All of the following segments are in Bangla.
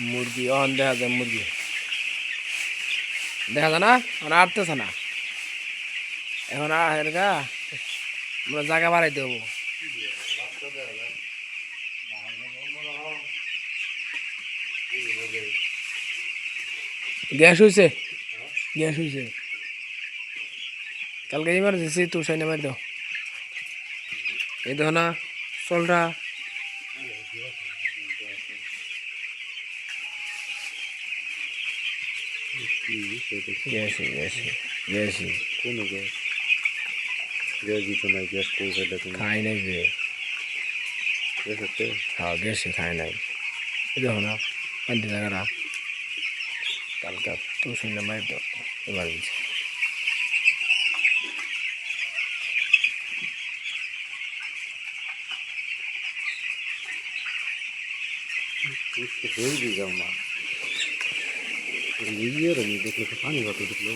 মুরগি অন দেখা যায় মুরগি। দেখা যায় না? এখন আটতেছে না। এখন আর গা, আমরা জায়গা বাড়াই দেবো গ্যাস হয়েছে গ্যাস হয়েছে কালকে ইমার্জেন্সি তুই সাইনে মারি দাও এই দেখো না চলটা গ্যাসই গ্যাসই গ্যাসই কোন গ্যাস গ্যাস দিত গ্যাস কোন ফেলে নাই যে গ্যাস আছে নাই দেখো না পান্তি জায়গাটা কালকে তো শুনলাম মায়ের তো लीजिए रही देखो तो पानी का तो देख लो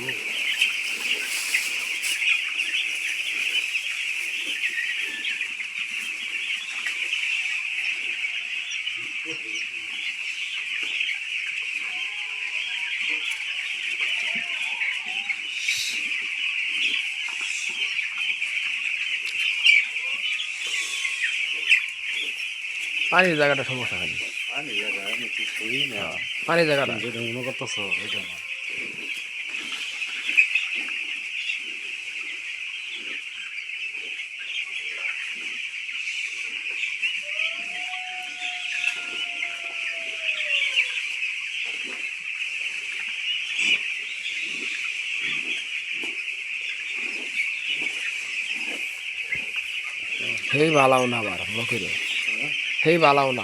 পানির জায়গাটা সমস্যা খালি पानी लगा है मैं कुछ あれだから。ヘイバラオナバラ、ロケで。ヘイバラオナ。